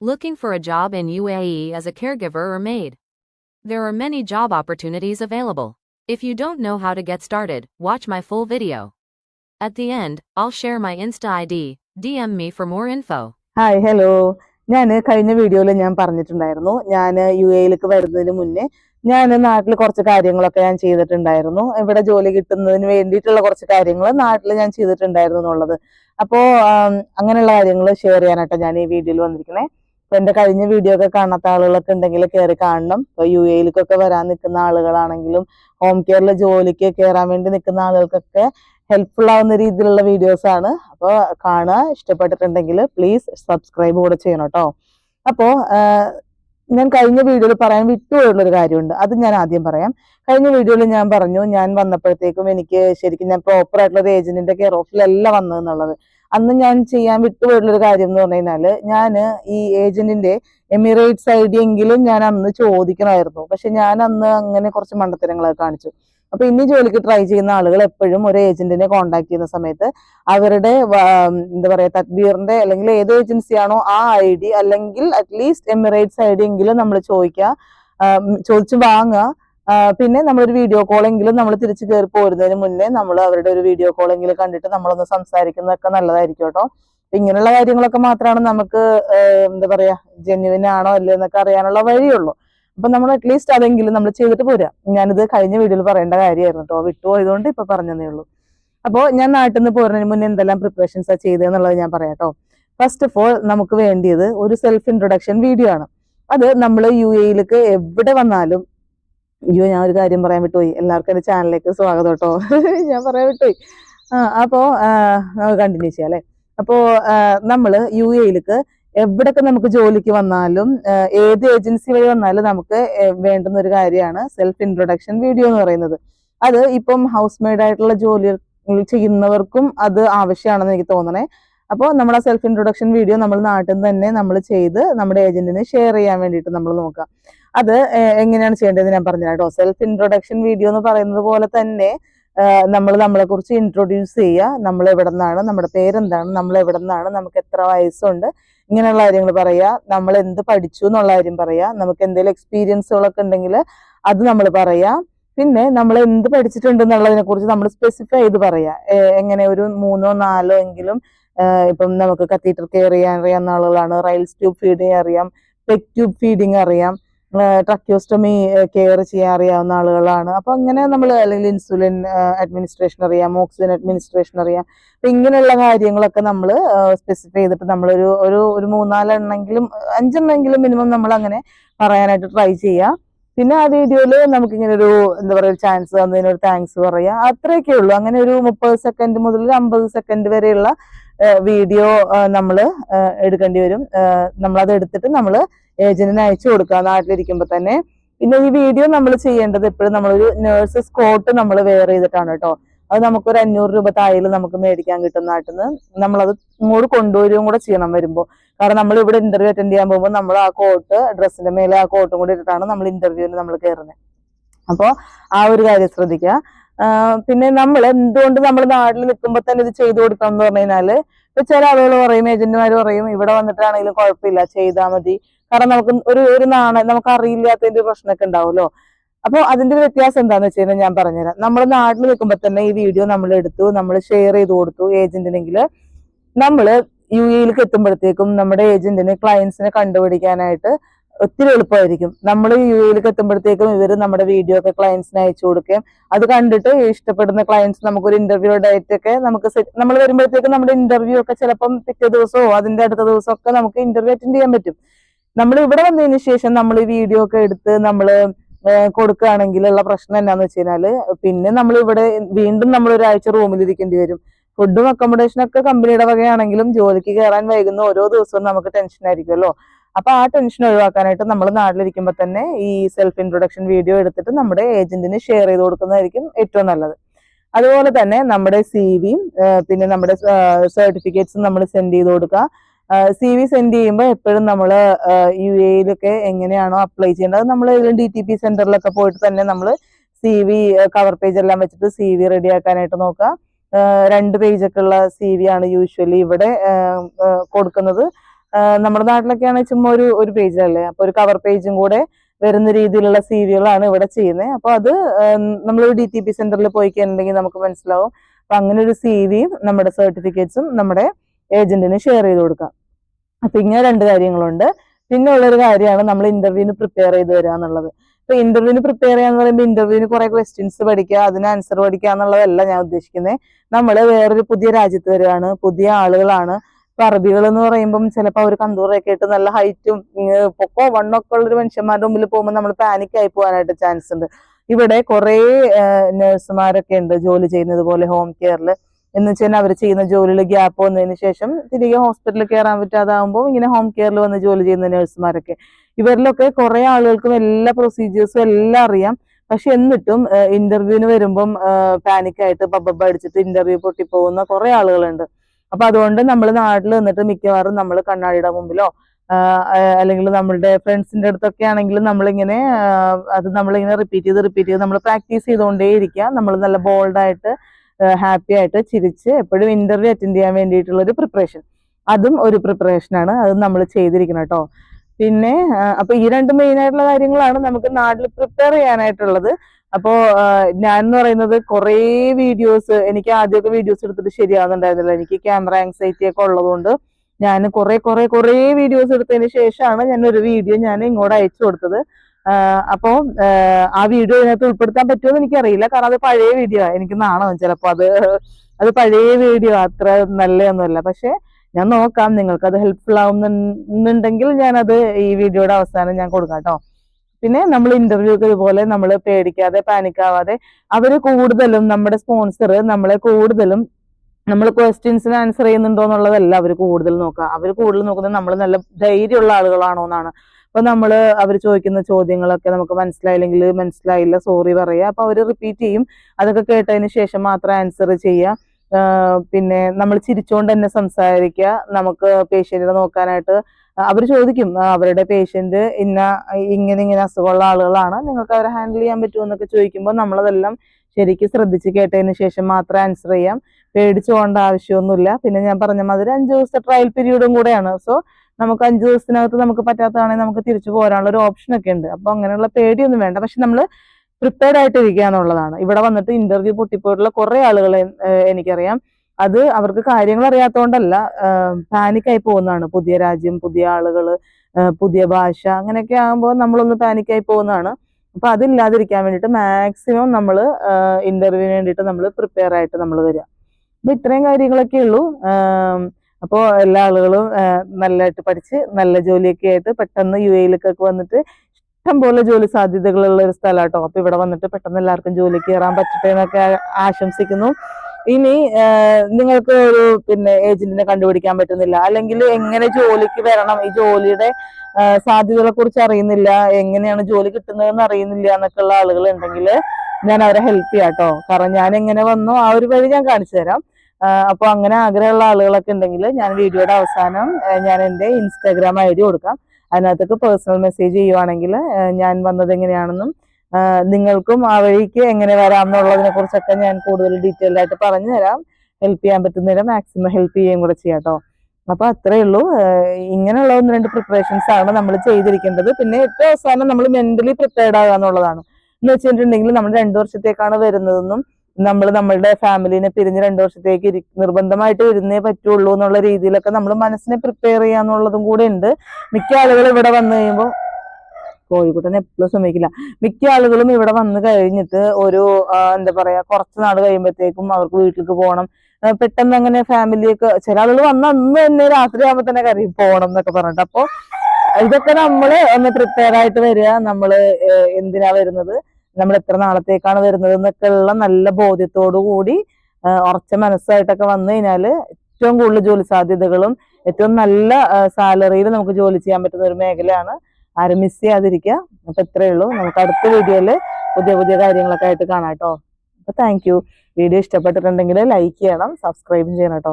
Looking for a job in UAE as a caregiver or maid. There are many job opportunities available. If you don't know how to get started, watch my full video. At the end, I'll share my Insta ID. DM me for more info. Hi hello ഞാൻ കഴിഞ്ഞ വീഡിയോയിൽ ഞാൻ പറഞ്ഞിട്ടുണ്ടായിരുന്നു ഞാൻ U എയിലേക്ക് വരുന്നതിന് മുന്നേ ഞാൻ നാട്ടിൽ കുറച്ച് കാര്യങ്ങളൊക്കെ ഞാൻ ചെയ്തിട്ടുണ്ടായിരുന്നു ഇവിടെ ജോലി കിട്ടുന്നതിന് വേണ്ടിയിട്ടുള്ള കുറച്ച് കാര്യങ്ങൾ നാട്ടിൽ ഞാൻ ചെയ്തിട്ടുണ്ടായിരുന്നു എന്നുള്ളത് അപ്പോൾ അങ്ങനെയുള്ള കാര്യങ്ങൾ ഷെയർ ചെയ്യാനാട്ടോ ഞാൻ ഈ വീഡിയോയിൽ വന്നിരിക്കണേ അപ്പൊ എന്റെ കഴിഞ്ഞ വീഡിയോ ഒക്കെ കാണാത്ത ആളുകളൊക്കെ ഉണ്ടെങ്കിൽ കയറി കാണണം. ഇപ്പൊ യു എയിലേക്കൊക്കെ വരാൻ നിൽക്കുന്ന ആളുകളാണെങ്കിലും ഹോം കെയറിലെ ജോലിക്ക് കയറാൻ വേണ്ടി നിൽക്കുന്ന ആളുകൾക്കൊക്കെ ഹെൽപ്ഫുൾ ആവുന്ന രീതിയിലുള്ള വീഡിയോസ് ആണ്. അപ്പോൾ കാണുക. ഇഷ്ടപ്പെട്ടിട്ടുണ്ടെങ്കിൽ പ്ലീസ് സബ്സ്ക്രൈബ് കൂടെ ചെയ്യണം കേട്ടോ അപ്പോൾ ഞാൻ കഴിഞ്ഞ വീഡിയോയിൽ പറയാൻ വിട്ടുപോയുള്ള ഒരു കാര്യമുണ്ട്. അത് ഞാൻ ആദ്യം പറയാം. കഴിഞ്ഞ വീഡിയോയിൽ ഞാൻ പറഞ്ഞു ഞാൻ വന്നപ്പോഴത്തേക്കും എനിക്ക് ശരിക്കും ഞാൻ പ്രോപ്പർ ആയിട്ടുള്ള ഒരു ഏജന്റിന്റെ കെയർ ഓഫിലല്ല വന്നതെന്നുള്ളത്. അന്ന് ഞാൻ ചെയ്യാൻ വിട്ടുപോയുള്ള ഒരു കാര്യം എന്ന് പറഞ്ഞു കഴിഞ്ഞാൽ ഞാൻ ഈ ഏജന്റിന്റെ എമിറേറ്റ്സ് ഐ ഡി എങ്കിലും ഞാൻ അന്ന് ചോദിക്കണമായിരുന്നു. പക്ഷെ ഞാൻ അന്ന് അങ്ങനെ കുറച്ച് മണ്ടത്തരങ്ങളൊക്കെ കാണിച്ചു. അപ്പൊ ഇനി ജോലിക്ക് ട്രൈ ചെയ്യുന്ന ആളുകൾ എപ്പോഴും ഒരു ഏജന്റിനെ കോൺടാക്ട് ചെയ്യുന്ന സമയത്ത് അവരുടെ എന്താ പറയാ തദ്ബീറിന്റെ അല്ലെങ്കിൽ ഏത് ഏജൻസി ആണോ ആ ഐ ഡി അല്ലെങ്കിൽ at least Emirates I D എങ്കിലും നമ്മൾ ചോദിക്കുക ചോദിച്ചു വാങ്ങുക പിന്നെ നമ്മളൊരു വീഡിയോ കോളെങ്കിലും നമ്മൾ തിരിച്ചു കയറി പോരുന്നതിന് മുന്നേ നമ്മൾ അവരുടെ ഒരു വീഡിയോ കോളെങ്കിലും കണ്ടിട്ട് നമ്മളൊന്ന് സംസാരിക്കുന്നതൊക്കെ നല്ലതായിരിക്കും കേട്ടോ. ഇങ്ങനെയുള്ള കാര്യങ്ങളൊക്കെ മാത്രമാണ് നമുക്ക് എന്താ പറയാ ജെന്യുവിൻ ആണോ അല്ലേ എന്നൊക്കെ അറിയാനുള്ള വഴിയുള്ളൂ. അപ്പൊ നമ്മൾ അറ്റ്ലീസ്റ്റ് അതെങ്കിലും നമ്മൾ ചെയ്തിട്ട് പോരാ. ഞാനിത് കഴിഞ്ഞ വീഡിയോയിൽ പറയേണ്ട കാര്യമായിരുന്നു കേട്ടോ. വിട്ടുപോയതുകൊണ്ട് ഇപ്പൊ പറഞ്ഞതേ ഉള്ളൂ. അപ്പോൾ ഞാൻ നാട്ടിൽ നിന്ന് പോരുന്നതിന് മുന്നേ എന്തെല്ലാം പ്രിപ്പറേഷൻസ് ആ ചെയ്തതെന്നുള്ളത് ഞാൻ പറയാം കേട്ടോ. ഫസ്റ്റ് ഓഫ് ഓൾ നമുക്ക് വേണ്ടിയത് ഒരു സെൽഫ് ഇൻട്രൊഡക്ഷൻ വീഡിയോ ആണ്. അത് നമ്മൾ യു എയിലേക്ക് എവിടെ വന്നാലും അയ്യോ ഞാൻ ഒരു കാര്യം പറയാൻ വിട്ടുപോയി. എല്ലാവർക്കും എന്റെ ചാനലിലേക്ക് സ്വാഗതം കേട്ടോ. ഞാൻ പറയാൻ വിട്ടുപോയി. ആ അപ്പോ നമുക്ക് കണ്ടിന്യൂ ചെയ്യാം അല്ലെ? അപ്പോ നമ്മൾ യു എയിലേക്ക് എവിടൊക്കെ നമുക്ക് ജോലിക്ക് വന്നാലും ഏത് ഏജൻസി വഴി വന്നാലും നമുക്ക് വേണ്ടുന്ന ഒരു കാര്യമാണ് സെൽഫ് ഇൻട്രൊഡക്ഷൻ വീഡിയോ എന്ന് പറയുന്നത്. അത് ഇപ്പം ഹൗസ് മെയ്ഡ് ആയിട്ടുള്ള ജോലി ചെയ്യുന്നവർക്കും അത് ആവശ്യമാണെന്ന് എനിക്ക് തോന്നണേ. അപ്പോൾ നമ്മൾ ആ സെൽഫ് ഇൻട്രൊഡക്ഷൻ വീഡിയോ നമ്മൾ നാട്ടിൽ നിന്ന് തന്നെ നമ്മൾ ചെയ്ത് നമ്മുടെ ഏജന്റിന് ഷെയർ ചെയ്യാൻ വേണ്ടിയിട്ട് നമ്മൾ നോക്കാം. അത് എങ്ങനെയാണ് ചെയ്യേണ്ടത് ഞാൻ പറഞ്ഞു കേട്ടോ. സെൽഫ് ഇൻട്രൊഡക്ഷൻ വീഡിയോ എന്ന് പറയുന്നത് പോലെ തന്നെ നമ്മൾ നമ്മളെ കുറിച്ച് ഇൻട്രൊഡ്യൂസ് ചെയ്യുക. നമ്മൾ എവിടെ നിന്നാണ് നമ്മുടെ പേരെന്താണ് നമ്മൾ എവിടെ നിന്നാണ് നമുക്ക് എത്ര വയസ്സുണ്ട് ഇങ്ങനെയുള്ള കാര്യങ്ങൾ പറയുക. നമ്മൾ എന്ത് പഠിച്ചു എന്നുള്ള കാര്യം പറയുക. നമുക്ക് എന്തെങ്കിലും എക്സ്പീരിയൻസുകളൊക്കെ ഉണ്ടെങ്കിൽ അത് നമ്മൾ പറയുക. പിന്നെ നമ്മൾ എന്ത് പഠിച്ചിട്ടുണ്ട് എന്നുള്ളതിനെ കുറിച്ച് നമ്മൾ സ്പെസിഫൈ ചെയ്ത് പറയാ എങ്ങനെ ഒരു മൂന്നോ നാലോ എങ്കിലും ഇപ്പം നമുക്ക് കത്തീറ്റർ കെയർ ചെയ്യാൻ അറിയാവുന്ന ആളുകളാണ് റൈൽസ് ട്യൂബ് ഫീഡിങ് അറിയാം പെക് ട്യൂബ് ഫീഡിങ് അറിയാം ട്രക്യോസ്റ്റമി കെയർ ചെയ്യാൻ അറിയാവുന്ന ആളുകളാണ്. അപ്പൊ അങ്ങനെ നമ്മൾ അല്ലെങ്കിൽ ഇൻസുലിൻ അഡ്മിനിസ്ട്രേഷൻ അറിയാം ഓക്സിജൻ അഡ്മിനിസ്ട്രേഷൻ അറിയാം. അപ്പൊ ഇങ്ങനെയുള്ള കാര്യങ്ങളൊക്കെ നമ്മൾ സ്പെസിഫൈ ചെയ്തിട്ട് നമ്മളൊരു ഒരു ഒരു മൂന്നാലെണ്ണെങ്കിലും അഞ്ചെണ്ണെങ്കിലും മിനിമം നമ്മൾ അങ്ങനെ പറയാനായിട്ട് ട്രൈ ചെയ്യാം. പിന്നെ ആ വീഡിയോയിൽ നമുക്ക് ഇങ്ങനെ ഒരു എന്താ പറയുക ചാൻസ് തന്നതിനൊരു താങ്ക്സ് പറയാം. അത്രയൊക്കെ ഉള്ളൂ. അങ്ങനെ ഒരു മുപ്പത് സെക്കൻഡ് മുതൽ അമ്പത് സെക്കൻഡ് വരെയുള്ള വീഡിയോ നമ്മൾ എടുക്കേണ്ടി വരും. നമ്മളത് എടുത്തിട്ട് നമ്മൾ ഏജന്റിന് അയച്ചു കൊടുക്കുക നാട്ടിലിരിക്കുമ്പോൾ തന്നെ. പിന്നെ ഈ വീഡിയോ നമ്മൾ ചെയ്യേണ്ടത് എപ്പോഴും നമ്മളൊരു നേഴ്സ് സ്കോട്ട് നമ്മൾ വെയർ ചെയ്തിട്ടാണ് കേട്ടോ അത് നമുക്കൊരു അഞ്ഞൂറ് രൂപ താഴെ നമുക്ക് മേടിക്കാൻ കിട്ടും നാട്ടിൽ നിന്ന് നമ്മളത് ഇങ്ങോട്ട് കൊണ്ടുവരികയും കൂടെ ചെയ്യണം വരുമ്പോൾ കാരണം നമ്മൾ ഇവിടെ ഇന്റർവ്യൂ അറ്റൻഡ് ചെയ്യാൻ പോകുമ്പോൾ നമ്മൾ ആ കോട്ട് ഡ്രസ്സിന്റെ മേലെ ആ കോട്ടും കൂടി ഇട്ടിട്ടാണ് നമ്മൾ ഇന്റർവ്യൂവിന് നമ്മൾ കയറുന്നത് അപ്പോൾ ആ ഒരു കാര്യം ശ്രദ്ധിക്കുക പിന്നെ നമ്മൾ എന്തുകൊണ്ട് നമ്മൾ നാട്ടിൽ നിൽക്കുമ്പോൾ തന്നെ ഇത് ചെയ്തു കൊടുക്കണം എന്ന് പറഞ്ഞു കഴിഞ്ഞാൽ ഇപ്പൊ ചില ആളുകൾ പറയും ഏജന്റുമാർ പറയും ഇവിടെ വന്നിട്ടാണെങ്കിലും കുഴപ്പമില്ല ചെയ്താൽ മതി. കാരണം നമുക്ക് ഒരു ഒരു നാണ നമുക്ക് അറിയില്ലാത്തതിന്റെ പ്രശ്നമൊക്കെ ഉണ്ടാവുമല്ലോ. അപ്പോൾ അതിന്റെ ഒരു വ്യത്യാസം എന്താന്ന് വെച്ച് കഴിഞ്ഞാൽ ഞാൻ പറഞ്ഞുതരാം. നമ്മൾ നാട്ടിൽ നിൽക്കുമ്പോൾ തന്നെ ഈ വീഡിയോ നമ്മൾ എടുത്തു നമ്മൾ ഷെയർ ചെയ്ത് കൊടുത്തു ഏജന്റിനെങ്കിൽ നമ്മൾ യു എയിലേക്ക് എത്തുമ്പോഴത്തേക്കും നമ്മുടെ ഏജന്റിന് ക്ലയൻസിനെ കണ്ടുപിടിക്കാനായിട്ട് ഒത്തിരി എളുപ്പമായിരിക്കും. നമ്മൾ യു എയിലേക്ക് എത്തുമ്പോഴത്തേക്കും ഇവർ നമ്മുടെ വീഡിയോ ഒക്കെ ക്ലയൻസിന് അയച്ചു കൊടുക്കുകയും അത് കണ്ടിട്ട് ഇഷ്ടപ്പെടുന്ന ക്ലയൻസ് നമുക്കൊരു ഇന്റർവ്യൂ ഡേറ്റ് ഒക്കെ നമുക്ക് നമ്മൾ വരുമ്പോഴത്തേക്കും നമ്മുടെ ഇന്റർവ്യൂ ഒക്കെ ചിലപ്പം പിറ്റേ ദിവസമോ അതിന്റെ അടുത്ത ദിവസമോ ഒക്കെ നമുക്ക് ഇന്റർവ്യൂ അറ്റൻഡ് ചെയ്യാൻ പറ്റും. നമ്മൾ ഇവിടെ വന്നതിന് ശേഷം നമ്മൾ ഈ വീഡിയോ ഒക്കെ എടുത്ത് നമ്മൾ കൊടുക്കുകയാണെങ്കിലുള്ള പ്രശ്നം എന്നാന്ന് വെച്ച് കഴിഞ്ഞാൽ പിന്നെ നമ്മൾ ഇവിടെ വീണ്ടും നമ്മൾ ഒരാഴ്ച റൂമിൽ ഇരിക്കേണ്ടി വരും. ഫുഡും അക്കോമഡേഷനും ഒക്കെ കമ്പനിയുടെ വകയാണെങ്കിലും ജോലിക്ക് കയറാൻ വൈകുന്ന ഓരോ ദിവസവും നമുക്ക് ടെൻഷൻ ആയിരിക്കുമല്ലോ. അപ്പൊ ആ ടെൻഷൻ ഒഴിവാക്കാനായിട്ട് നമ്മൾ നാട്ടിലിരിക്കുമ്പോൾ തന്നെ ഈ സെൽഫ് ഇൻട്രൊഡക്ഷൻ വീഡിയോ എടുത്തിട്ട് നമ്മുടെ ഏജന്റിന് ഷെയർ ചെയ്ത് കൊടുക്കുന്നതായിരിക്കും ഏറ്റവും നല്ലത്. അതുപോലെ തന്നെ നമ്മുടെ സി വിയും പിന്നെ നമ്മുടെ സർട്ടിഫിക്കറ്റ്സും നമ്മൾ സെൻഡ് ചെയ്ത് കൊടുക്കുക. സി വി സെൻഡ് ചെയ്യുമ്പോൾ എപ്പോഴും നമ്മൾ യു എയിലൊക്കെ എങ്ങനെയാണോ അപ്ലൈ ചെയ്യേണ്ടത് നമ്മൾ ഡി ടി പി സെന്ററിലൊക്കെ പോയിട്ട് തന്നെ നമ്മൾ സി വി കവർ പേജ് എല്ലാം വെച്ചിട്ട് സി വി റെഡി ആക്കാനായിട്ട് നോക്കുക. രണ്ട് പേജൊക്കെ ഉള്ള സി വി ആണ് യൂഷ്വലി ഇവിടെ കൊടുക്കുന്നത്. നമ്മുടെ നാട്ടിലൊക്കെ ആണെങ്കിൽ ചുമ്മാ ഒരു ഒരു പേജിലല്ലേ അപ്പൊ ഒരു കവർ പേജും കൂടെ വരുന്ന രീതിയിലുള്ള സീരിയലാണ് ഇവിടെ ചെയ്യുന്നത് അപ്പൊ അത് നമ്മൾ ഡി ടി പി സെന്ററിൽ പോയി കഴിഞ്ഞിട്ടുണ്ടെങ്കിൽ നമുക്ക് മനസ്സിലാവും. അപ്പൊ അങ്ങനെ ഒരു സി വിയും നമ്മുടെ സർട്ടിഫിക്കറ്റ്സും നമ്മുടെ ഏജന്റിന് ഷെയർ ചെയ്ത് കൊടുക്കാം. അപ്പൊ ഇങ്ങനെ രണ്ട് കാര്യങ്ങളുണ്ട്. പിന്നെ ഉള്ളൊരു കാര്യമാണ് നമ്മൾ ഇന്റർവ്യൂവിന് പ്രിപ്പയർ ചെയ്ത് വരിക എന്നുള്ളത്. ഇപ്പൊ ഇന്റർവ്യൂവിന് പ്രിപ്പയർ ചെയ്യാന്ന് പറയുമ്പോൾ ഇന്റർവ്യൂവിന് കുറെ ക്വസ്റ്റ്യൻസ് പഠിക്കുക അതിന് ആൻസർ പഠിക്കുക എന്നുള്ളതല്ല ഞാൻ ഉദ്ദേശിക്കുന്നത് നമ്മൾ വേറൊരു പുതിയ രാജ്യത്ത് വരികയാണ് പുതിയ ആളുകളാണ്. ഇപ്പൊ അറബികൾ എന്ന് പറയുമ്പോൾ ചിലപ്പോൾ അവർ കന്തൂറൊക്കെ ആയിട്ട് നല്ല ഹൈറ്റും പൊക്കോ വണ്ണൊക്കെ ഉള്ളൊരു മനുഷ്യന്മാരുടെ മുമ്പിൽ പോകുമ്പോൾ നമ്മൾ പാനിക് ആയി പോകാനായിട്ട് ചാൻസ് ഉണ്ട്. ഇവിടെ കുറെ നഴ്സുമാരൊക്കെ ഉണ്ട് ജോലി ചെയ്യുന്നത് പോലെ ഹോം കെയറിൽ എന്ന് വെച്ചാൽ അവർ ചെയ്യുന്ന ജോലിയിൽ ഗ്യാപ്പ് വന്നതിന് ശേഷം തിരികെ ഹോസ്പിറ്റലിൽ കയറാൻ പറ്റാതാകുമ്പോൾ ഇങ്ങനെ ഹോം കെയറിൽ വന്ന് ജോലി ചെയ്യുന്ന നഴ്സുമാരൊക്കെ ഇവരിലൊക്കെ കുറെ ആളുകൾക്കും എല്ലാ പ്രൊസീജിയേഴ്സും എല്ലാം അറിയാം. പക്ഷെ എന്നിട്ടും ഇന്റർവ്യൂവിന് വരുമ്പം പാനിക്കായിട്ട് ബബ്ബ അടിച്ചിട്ട് ഇന്റർവ്യൂ പൊട്ടിപ്പോകുന്ന കുറെ ആളുകളുണ്ട്. അപ്പൊ അതുകൊണ്ട് നമ്മൾ നാട്ടിൽ നിന്നിട്ട് മിക്കവാറും നമ്മൾ കണ്ണാടിയുടെ മുമ്പിലോ അല്ലെങ്കിൽ നമ്മളുടെ ഫ്രണ്ട്സിന്റെ അടുത്തൊക്കെ ആണെങ്കിലും നമ്മളിങ്ങനെ അത് നമ്മളിങ്ങനെ റിപ്പീറ്റ് ചെയ്ത് റിപ്പീറ്റ് ചെയ്ത് നമ്മൾ പ്രാക്ടീസ് ചെയ്തുകൊണ്ടേ ഇരിക്കുക. നമ്മൾ നല്ല ബോൾഡായിട്ട് ഹാപ്പി ആയിട്ട് ചിരിച്ച് എപ്പോഴും ഇന്റർവ്യൂ അറ്റൻഡ് ചെയ്യാൻ വേണ്ടിയിട്ടുള്ള ഒരു പ്രിപ്പറേഷൻ അതും ഒരു പ്രിപ്പറേഷൻ ആണ്. അത് നമ്മൾ ചെയ്തിരിക്കണം കേട്ടോ. പിന്നെ അപ്പൊ ഈ രണ്ട് മെയിൻ ആയിട്ടുള്ള കാര്യങ്ങളാണ് നമുക്ക് നാട്ടിൽ പ്രിപ്പയർ ചെയ്യാനായിട്ടുള്ളത്. അപ്പോ ഞാൻ എന്ന് പറയുന്നത് കുറേ വീഡിയോസ് എനിക്ക് ആദ്യമൊക്കെ വീഡിയോസ് എടുത്തിട്ട് ശരിയാവുന്നുണ്ടായിരുന്നില്ല. എനിക്ക് ക്യാമറ ആങ്സൈറ്റി ഒക്കെ ഉള്ളതുകൊണ്ട് ഞാൻ കുറെ കുറെ കുറെ വീഡിയോസ് എടുത്തതിന് ശേഷമാണ് ഞാൻ ഒരു വീഡിയോ ഞാൻ ഇങ്ങോട്ട് അയച്ചു കൊടുത്തത്. അപ്പോ ആ വീഡിയോ ഇതിനകത്ത് ഉൾപ്പെടുത്താൻ പറ്റുമോ എന്ന് എനിക്കറിയില്ല. കാരണം അത് പഴയ വീഡിയോ എനിക്ക് നാണോ ചിലപ്പോൾ അത് അത് പഴയ വീഡിയോ അത്ര നല്ലതൊന്നുമല്ല. പക്ഷെ ഞാൻ നോക്കാം. നിങ്ങൾക്ക് അത് ഹെൽപ്ഫുൾ ആവുന്നുണ്ടെങ്കിൽ ഞാനത് ഈ വീഡിയോയുടെ അവസാനം ഞാൻ കൊടുക്കാം കേട്ടോ. പിന്നെ നമ്മൾ ഇന്റർവ്യൂ ഇതുപോലെ നമ്മൾ പേടിക്കാതെ പാനിക് ആവാതെ അവർ കൂടുതലും നമ്മുടെ സ്പോൺസർ നമ്മളെ കൂടുതലും നമ്മൾ ക്വസ്റ്റ്യൻസിന് ആൻസർ ചെയ്യുന്നുണ്ടോ എന്നുള്ളതല്ല അവർ കൂടുതൽ നോക്കുക അവർ കൂടുതൽ നോക്കുന്നത് നമ്മൾ നല്ല ധൈര്യമുള്ള ആളുകളാണോ എന്നാണ്. അപ്പൊ നമ്മൾ അവർ ചോദിക്കുന്ന ചോദ്യങ്ങളൊക്കെ നമുക്ക് മനസ്സിലായില്ലെങ്കിൽ മനസ്സിലായില്ല സോറി പറയുക അപ്പൊ അവർ റിപ്പീറ്റ് ചെയ്യും. അതൊക്കെ കേട്ടതിന് ശേഷം മാത്രം ആൻസർ ചെയ്യുക പിന്നെ നമ്മൾ ചിരിച്ചുകൊണ്ട് തന്നെ സംസാരിക്കുക നമുക്ക് പേഷ്യന്റിനെ നോക്കാനായിട്ട് അവർ ചോദിക്കും അവരുടെ പേഷ്യന്റ് ഇന്ന ഇങ്ങനെ ഇങ്ങനെ അസുഖമുള്ള ആളുകളാണ് നിങ്ങൾക്ക് അവരെ ഹാൻഡിൽ ചെയ്യാൻ പറ്റുമോ എന്നൊക്കെ ചോദിക്കുമ്പോൾ നമ്മളതെല്ലാം ശരിക്കും ശ്രദ്ധിച്ച് കേട്ടതിന് ശേഷം മാത്രമേ ആൻസർ ചെയ്യാം. പേടിച്ചു പോകേണ്ട ആവശ്യമൊന്നുമില്ല. പിന്നെ ഞാൻ പറഞ്ഞ മാതിരി അഞ്ചു ദിവസത്തെ ട്രയൽ പീരീഡും കൂടെയാണ്. സോ നമുക്ക് അഞ്ചു ദിവസത്തിനകത്ത് നമുക്ക് പറ്റാത്തതാണെങ്കിൽ നമുക്ക് തിരിച്ചു പോരാനുള്ള ഒരു ഓപ്ഷൻ ഒക്കെ ഉണ്ട്. അപ്പൊ അങ്ങനെയുള്ള പേടിയൊന്നും വേണ്ട. പക്ഷെ നമ്മൾ പ്രിപ്പയർഡ് ആയിട്ട് ഇരിക്കുക എന്നുള്ളതാണ്. ഇവിടെ വന്നിട്ട് ഇന്റർവ്യൂ പൊട്ടിപ്പോയിട്ടുള്ള കുറെ ആളുകൾ എനിക്കറിയാം. അത് അവർക്ക് കാര്യങ്ങൾ അറിയാത്തതുകൊണ്ടല്ല പാനിക്കായി പോകുന്നതാണ്. പുതിയ രാജ്യം പുതിയ ആളുകൾ പുതിയ ഭാഷ അങ്ങനെയൊക്കെ ആകുമ്പോൾ നമ്മളൊന്ന് പാനിക്കായി പോകുന്നതാണ്. അപ്പൊ അതില്ലാതിരിക്കാൻ വേണ്ടിയിട്ട് മാക്സിമം നമ്മൾ ഇന്റർവ്യൂവിന് വേണ്ടിയിട്ട് നമ്മൾ പ്രിപ്പയർ ആയിട്ട് നമ്മൾ വരിക. അപ്പൊ ഇത്രയും കാര്യങ്ങളൊക്കെ ഉള്ളൂ. അപ്പോൾ എല്ലാ ആളുകളും നല്ലതായിട്ട് പഠിച്ച് നല്ല ജോലിയൊക്കെ ആയിട്ട് പെട്ടെന്ന് യു എയിലേക്കൊക്കെ വന്നിട്ട് ഇഷ്ടം പോലെ ജോലി സാധ്യതകളുള്ള ഒരു സ്ഥലമാട്ടോ. അപ്പൊ ഇവിടെ വന്നിട്ട് പെട്ടെന്ന് എല്ലാവർക്കും ജോലിക്ക് കയറാൻ പറ്റട്ടെ എന്നൊക്കെ ആശംസിക്കുന്നു. ഇനി നിങ്ങൾക്ക് ഒരു പിന്നെ ഏജന്റിനെ കണ്ടുപിടിക്കാൻ പറ്റുന്നില്ല. അല്ലെങ്കിൽ എങ്ങനെ ജോലിക്ക് വരണം? ഈ ജോലിയുടെ സാധ്യതകളെ കുറിച്ച് അറിയുന്നില്ല. എങ്ങനെയാണ് ജോലി കിട്ടുന്നതെന്ന് അറിയുന്നില്ല എന്നൊക്കെ ഉള്ള ആളുകൾ ഉണ്ടെങ്കിൽ ഞാൻ അവരെ ഹെൽപ്പ് ചെയ്യാം കേട്ടോ കാരണം ഞാൻ എങ്ങനെ വന്നു ആ ഒരു വഴി ഞാൻ കാണിച്ചു തരാം. അപ്പൊ അങ്ങനെ ആഗ്രഹമുള്ള ആളുകളൊക്കെ ഉണ്ടെങ്കിൽ ഞാൻ വീഡിയോയുടെ അവസാനം ഞാൻ എന്റെ ഇൻസ്റ്റാഗ്രാം ഐ ഡി കൊടുക്കാം. അതിനകത്തേക്ക് പേഴ്സണൽ മെസ്സേജ് ചെയ്യുവാണെങ്കിൽ ഞാൻ വന്നത് എങ്ങനെയാണെന്നും നിങ്ങൾക്കും ആ വഴിക്ക് എങ്ങനെ വരാം എന്നുള്ളതിനെ കുറിച്ചൊക്കെ ഞാൻ കൂടുതൽ ഡീറ്റെയിൽ ആയിട്ട് പറഞ്ഞു തരാം ഹെൽപ്പ് ചെയ്യാൻ പറ്റുന്നതിന് മാക്സിമം ഹെൽപ്പ് ചെയ്യുകയും കൂടെ ചെയ്യാം കേട്ടോ അപ്പൊ അത്രേ ഉള്ളൂ. ഇങ്ങനെയുള്ള ഒന്ന് രണ്ട് പ്രിപ്പറേഷൻസ് ആണ് നമ്മൾ ചെയ്തിരിക്കേണ്ടത്. പിന്നെ ഏറ്റവും അവസാനം നമ്മൾ മെന്റലി പ്രിപ്പയർഡ് ആകുക എന്നുള്ളതാണ്. എന്ന് വെച്ചിട്ടുണ്ടെങ്കിൽ നമ്മൾ രണ്ടു വർഷത്തേക്കാണ് വരുന്നതെന്നും നമ്മൾ നമ്മളുടെ ഫാമിലിനെ പിരിഞ്ഞ് രണ്ടു വർഷത്തേക്ക് നിർബന്ധമായിട്ട് ഇരുന്നേ പറ്റുള്ളൂ എന്നുള്ള രീതിയിലൊക്കെ നമ്മൾ മനസ്സിനെ പ്രിപ്പയർ ചെയ്യാന്നുള്ളതും കൂടെ ഉണ്ട്. മിക്ക ആളുകൾ ഇവിടെ വന്നു കഴിയുമ്പോൾ കോഴിക്കുട്ടൻ എപ്പോഴും ശ്രമിക്കില്ല. മിക്ക ആളുകളും ഇവിടെ വന്നു കഴിഞ്ഞിട്ട് ഒരു എന്താ പറയാ കുറച്ച് നാൾ കഴിയുമ്പോഴത്തേക്കും അവർക്ക് വീട്ടിലേക്ക് പോകണം. പെട്ടെന്ന് അങ്ങനെ ഫാമിലിയൊക്കെ ചില ആളുകൾ വന്ന അന്ന് തന്നെ രാത്രി ആകുമ്പോ തന്നെ കറി പോകണം എന്നൊക്കെ പറഞ്ഞിട്ട്. അപ്പൊ ഇതൊക്കെ നമ്മൾ ഒന്ന് പ്രിപ്പയർ ആയിട്ട് വരിക. നമ്മൾ എന്തിനാ വരുന്നത്? നമ്മൾ എത്ര നാളത്തേക്കാണ് വരുന്നത് എന്നൊക്കെ ഉള്ള നല്ല ബോധ്യത്തോടു കൂടി ഉറച്ച മനസ്സായിട്ടൊക്കെ വന്നു കഴിഞ്ഞാൽ ഏറ്റവും കൂടുതൽ ജോലി സാധ്യതകളും ഏറ്റവും നല്ല സാലറിയിൽ നമുക്ക് ജോലി ചെയ്യാൻ പറ്റുന്ന ഒരു മേഖലയാണ് ആരും മിസ് ചെയ്യാതിരിക്കുക. അപ്പൊ ഇത്രയേ ഉള്ളൂ. നമുക്ക് അടുത്ത വീഡിയോയിൽ പുതിയ പുതിയ കാര്യങ്ങളൊക്കെ ആയിട്ട് കാണാം കേട്ടോ. അപ്പൊ താങ്ക് വീഡിയോ ഇഷ്ടപ്പെട്ടിട്ടുണ്ടെങ്കിൽ ലൈക്ക് ചെയ്യണം സബ്സ്ക്രൈബും ചെയ്യണം കേട്ടോ.